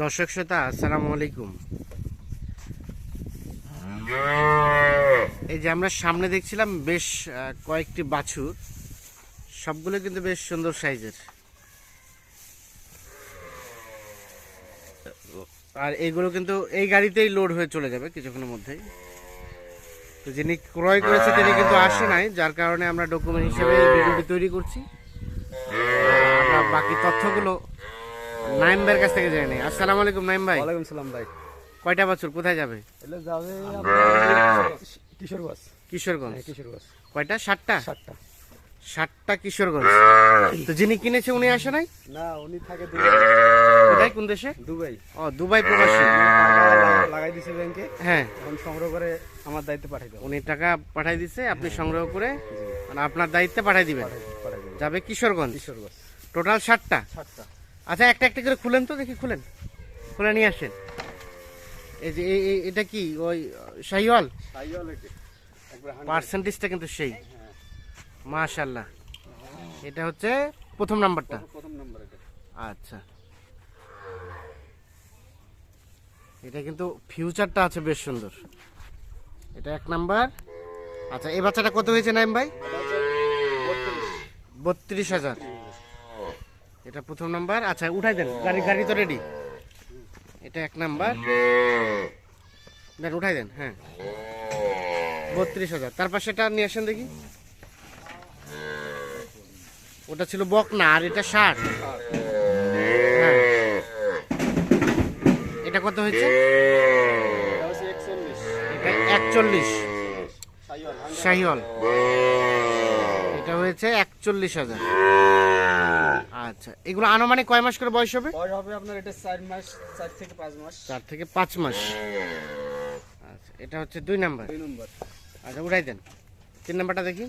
দর্শক শ্রোতা, আসসালামু আলাইকুম। এই যে আমরা সামনে দেখছিলাম বেশ কয়েকটি বাছুর। সবগুলো কিন্তু বেশ সুন্দর সাইজের। আর এইগুলো কিন্তু এই গাড়িতেই লোড হয়ে চলে যাবে কিছুক্ষণের মধ্যেই। তো যিনি ক্রয় করেছে তিনি কিন্তু আসে নাই, যার কারণে আমরা ডকুমেন্ট হিসেবে তৈরি করছি। বাকি তথ্যগুলো নাইম ভাইয়ের কাছ থেকে জেনে আসসালামু আলাইকুম নাইম ভাই। ওয়ালাইকুম সালাম ভাই। কয়টা বাছুর কোথায় যাবে? এলে যাবে কিশোরগঞ্জ। কিশোরগঞ্জ? হ্যাঁ কিশোরগঞ্জ। কয়টা? ষাটটা সাতটা। ষাটটা কিশোরগঞ্জ। তো যিনি কিনেছে উনি আসে নাই? না উনি থাকে কোথায়? কোন দেশে? দুবাই। ও দুবাই প্রবাসী। লাগাই দিছে ব্যাংকে। হ্যাঁ। এখন সংগ্রহ করে আমার দায়িত্বে পাঠাই দেবো। উনি টাকা পাঠাই দিছে আপনি সংগ্রহ করে মানে আপনার দায়িত্বে পাঠাই দিবেন? যাবে কিশোরগঞ্জ? কিশোরগঞ্জ। টোটাল ষাটটা সাতটা। আচ্ছা একটা একটা করে খুলেন তো দেখি খুলেন। খুলে নিয়ে আসেন। এই যে এটা কি? ওই শাহিওয়াল? পার্সেন্টেজটা কিন্তু সেই। মাশাল্লাহ এটা হচ্ছে প্রথম নাম্বারটা। প্রথম নম্বর এটা। আচ্ছা। এটা কিন্তু ফিউচারটা আছে বেশ সুন্দর। এটা এক নাম্বার। আচ্ছা এই বাচ্চাটা কত হয়েছে নাইম ভাই? বত্রিশ হাজার। এটা প্রথম নাম্বার। আচ্ছা উঠাই দেন। গাড়ি গাড়ি তো রেডি এটা এক নাম্বার। দেন, উঠাই দেন হ্যাঁ। বত্রিশ হাজার। তার এটা নিয়ে আসেন দেখি। ওটা ছিল বকনা, আর এটা ষাট। হ্যাঁ। এটা কত হয়েছে? একচল্লিশ। শাহিওয়াল। এটা হয়েছে একচল্লিশ হাজার। আচ্ছা এগুলো আনুমানিক কয় মাস করে বয়স হবে? বয়স হবে আপনার এটা চার মাস চার থেকে পাঁচ মাস। চার থেকে পাঁচ মাস। আচ্ছা এটা হচ্ছে দুই নাম্বার। দুই নম্বর। আচ্ছা উঠাই দেন। তিন নাম্বারটা দেখি।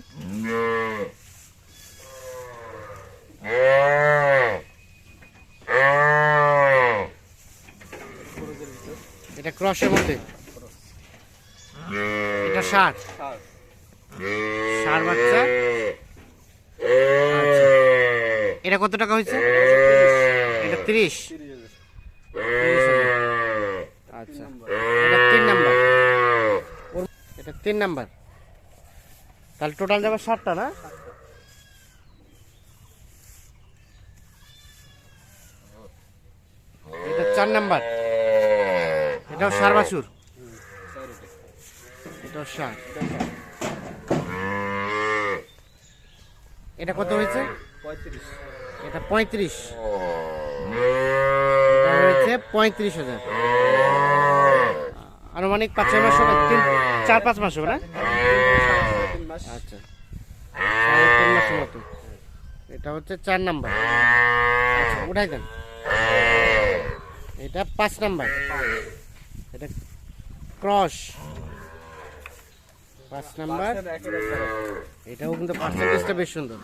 এটা ক্রসের মধ্যে? এটা ষাট ষাট বাচ্চা? এটা কত টাকা হয়েছে? এটা তিরিশ। আচ্ছা। তিন নাম্বার। এটা তিন নাম্বার। তাহলে টোটাল যাবে ষাটটা না? এটা চার নাম্বার। এটাও সার বাছুর। এটা এটাও সার। এটা কত হয়েছে? এটা পঁয়ত্রিশ। এটা হয়েছে পঁয়ত্রিশ হাজার। আনুমানিক পাঁচ ছয় মাস হবে তিন চার পাঁচ মাস হবে না? আচ্ছা। তিন মাসের মতো। এটা হচ্ছে চার নাম্বার। আচ্ছা উঠাই দেন। এটা পাঁচ নাম্বার। এটা ক্রস। পাঁচ নাম্বার। এটাও কিন্তু পার্সেন্টেজটা বেশ সুন্দর।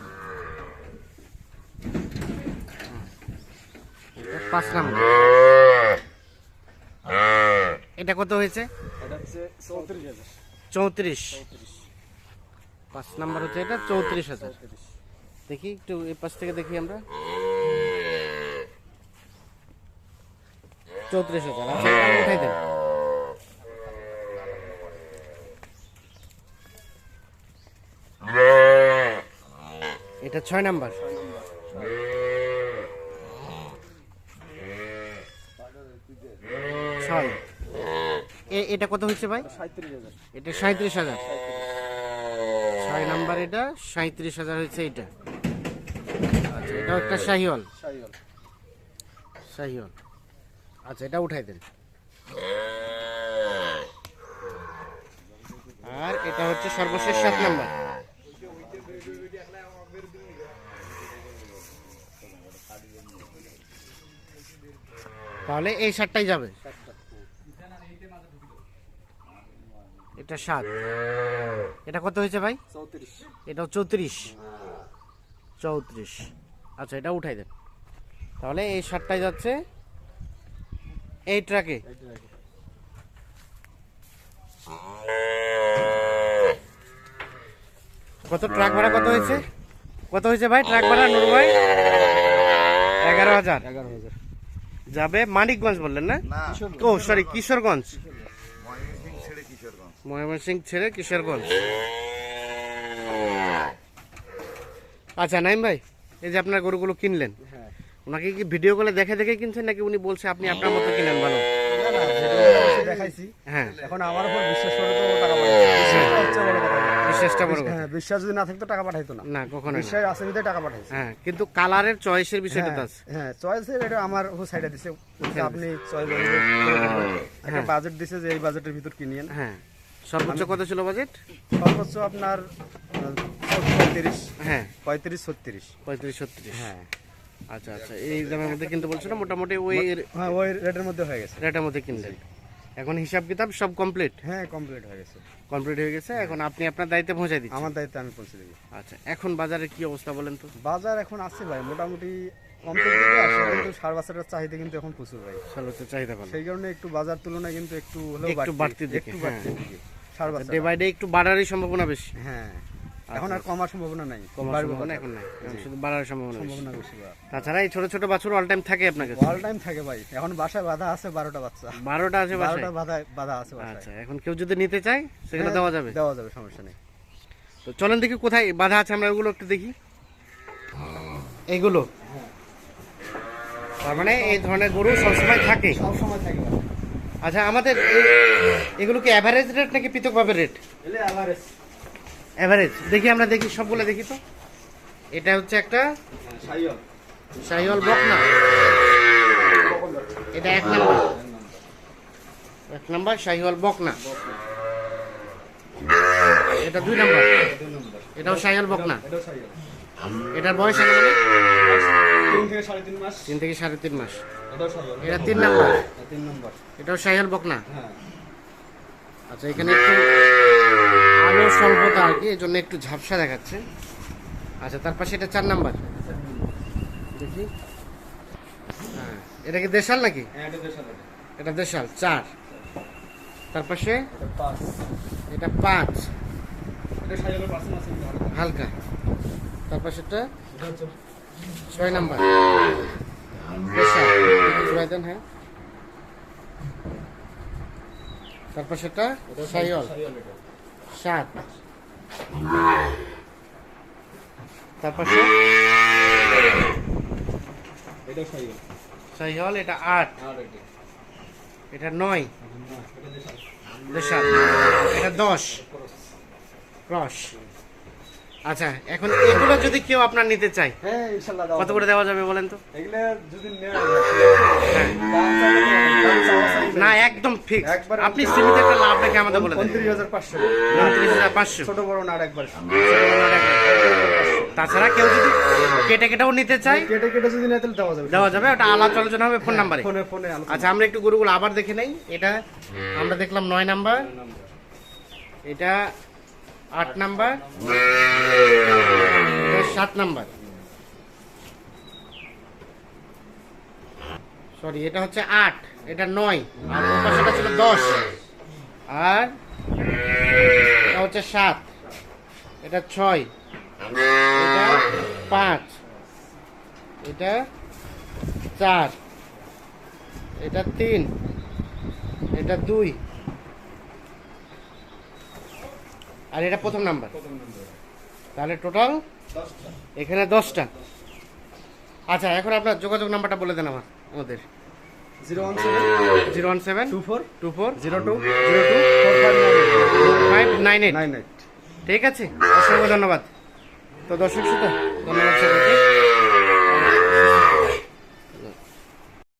পাঁচ নাম্বার এটা কত হয়েছে? চৌত্রিশ। পাঁচ নাম্বার হচ্ছে এটা, চৌত্রিশ হাজার। দেখি একটু এই পাশ থেকে দেখি আমরা। চৌত্রিশ হাজার আচ্ছা উঠাই দেন। এটা ছয় নাম্বার। ছয়। এটা কত হচ্ছে ভাই? এটা সাঁত্রিশ হাজার। ছয় নাম্বার এটা সাঁত্রিশ হাজার হয়েছে এটা আচ্ছা এটা একটা শাহিওয়াল। সাইওয়াল শাহিওয়াল। আচ্ছা এটা উঠাই দেন। আর এটা হচ্ছে সর্বশেষ সাত নাম্বার। তাহলে এই সাতটাই যাবে। এটা সাত এটা কত হয়েছে ভাই? চৌত্রিশ। এটাও চৌত্রিশ। চৌত্রিশ। আচ্ছা এটা উঠাই দেন। তাহলে এই শার্টটাই যাচ্ছে। এই ট্রাকে। কত? ট্রাক ভাড়া কত হয়েছে? কত হয়েছে ভাই? ট্রাক ভাড়া নুর ভাই? এগারো হাজার। এগারো হাজার। যাবে মানিকগঞ্জ বললেন না? ও সরি কিশোরগঞ্জ। ময়মনসিং ছেড়ে কিশোরগঞ্জ। আচ্ছা নাইম ভাই এই যে আপনার গরুগুলো কিনলেন ওনাকে কি ভিডিও কলে দেখে দেখে কিনছেন নাকি উনি বলছে আপনি আপনার মতো কিনেন ভালো? দেখাইছি। হ্যাঁ। এখন আমার উপর বিশ্বাস করে তো টাকা বিশ্বাসটা বড় কথা হ্যাঁ বিশ্বাস যদি না থাকতো টাকা পাঠাইতো না। না কখনো বিশ্বাস আছে বিধায় টাকা পাঠাইছে। হ্যাঁ কিন্তু কালারের চয়েসের বিষয়টা তো হ্যাঁ, আছে। হ্যাঁ চয়েসের এটা আমার ও সাইডে দিছে। আপনি চয়েস একটা বাজেট দিছে যে এই বাজেটের ভিতর কিনিয়েন হ্যাঁ। সর্বোচ্চ কত ছিল বাজেট সর্বোচ্চ আপনার পঁয়ত্রিশ। হ্যাঁ। পঁয়ত্রিশ ছত্রিশ। পঁয়ত্রিশ ছত্রিশ। হ্যাঁ। আচ্ছা আচ্ছা। এই দামের মধ্যে কিনতে বলছিল মোটামুটি ওই হ্যাঁ ওই রেটের মধ্যে হয়ে গেছে। রেটের মধ্যে কিনলেন। এখন হিসাব কিতাব সব কমপ্লিট হ্যাঁ কমপ্লিট হয়ে গেছে। কমপ্লিট হয়ে গেছে? এখন আপনি আপনার দায়িত্বে পৌঁছে দিচ্ছেন? আমার দায়িত্বে আমি পৌঁছে দেবো। আচ্ছা এখন বাজারে কি অবস্থা বলেন তো? বাজার এখন আছে ভাই মোটামুটি কমপ্লিট দিকে আসে কিন্তু সার বাচ্চাটার চাহিদা কিন্তু এখন প্রচুর ভাই। সর্বোচ্চ চাহিদা ভালো। সেই কারণে একটু বাজার তুলনায় কিন্তু একটু হলেও একটু বাড়তির একটু বাড়তির হ্যাঁ। সার বাচ্চা ডে বাই ডে একটু বাড়ারই সম্ভাবনা বেশি। হ্যাঁ। এখন আর কমার সম্ভাবনা নাই কমার সম্ভাবনা এখন নাই। শুধু বাড়ার সম্ভাবনা সম্ভাবনা বেশি তাছাড়া এই ছোট ছোট বাছুর অল টাইম থাকে আপনার কাছে? অল টাইম থাকে ভাই। এখন বাসায় বাধা আছে বারোটা বাচ্চা। বারোটা আছে বারোটা বাধা বাধা আছে আচ্ছা এখন কেউ যদি নিতে চায় সেখানে হ্যাঁ, দেওয়া যাবে? দেওয়া যাবে সমস্যা নেই। তো চলেন দেখি কোথায় বাধা আছে আমরা ওগুলো একটু দেখি। এইগুলো তার মানে এই ধরনের গরু সবসময় থাকে? সব সময় থাকে আচ্ছা আমাদের এগুলো কি অ্যাভারেজ রেট নাকি পৃথকভাবে রেট এলে এভারেজ অ্যাভারেজ দেখি আমরা দেখি সবগুলো দেখি তো। এটা হচ্ছে একটা সাইয়ল শাহিওয়াল বকনা এটা এক নাম্বার। এক নাম্বার শাহিওয়াল বকনা এটা দুই নাম্বার। এটাও শাহিওয়াল বকনা এটার বয়স মানে? তিন থেকে সাড়ে তিন মাস। তিন থেকে সাড়ে তিন মাস। এটা তিন নাম্বার। নম্বর। এটাও শাহিওয়াল বকনা হ্যাঁ। আচ্ছা এখানে একটু আলো স্বল্পতা আর কি এই জন্য একটু ঝাপসা দেখাচ্ছে। আচ্ছা তার পাশে এটা চার নাম্বার। দেখি। হ্যাঁ এটা কি দেশাল নাকি? হ্যাঁ এটা দেশাল চার। তার পাশে? এটা পাঁচ। হালকা। তার পাশেটা এটা ছয় নাম্বার। দেন হ্যাঁ। তার সাইয়ল এটা। সাত তারপর সাই সাইহল এটা আট এটা নয় এটা দশ ক্রস আচ্ছা এখন এগুলো যদি কেউ আপনার নিতে চায় হ্যাঁ কত করে দেওয়া যাবে বলেন তো। এগুলা যদি না একদম ফিক্স আপনি সীমিত একটা লাভ রেখে আমাদের বলে দেন। ছোট বড় নাট একবার। তাছাড়া কেউ যদি কেটে কেটেও নিতে চায় কেটে কেটে যদি নেয় তাহলে দেওয়া যাবে। দেওয়া যাবে ওটা আলাদা আলোচনা হবে ফোন নাম্বারে। ফোনে ফোনে আচ্ছা আমরা একটু গরুগুলো আবার দেখে নেই। এটা আমরা দেখলাম নয় নাম্বার। এটা আট নাম্বার? সাত নাম্বার। সরি এটা হচ্ছে আট এটা নয়। আর পাশেটা ছিল দশ। আর এটা হচ্ছে সাত এটা ছয় এটা পাঁচ এটা চার এটা তিন এটা দুই আর এটা প্রথম নাম্বার। তাহলে টোটাল এখানে দশটা। আচ্ছা এখন আপনার যোগাযোগ নাম্বারটা বলে দেন আমার আমাদের। Zero one seven. Zero one seven. Two four. Two four. Zero two. Zero two. Five nine eight. Nine eight. ঠিক আছে? অসংখ্য ধন্যবাদ। তো দর্শক শ্রোতা ধন্যবাদ।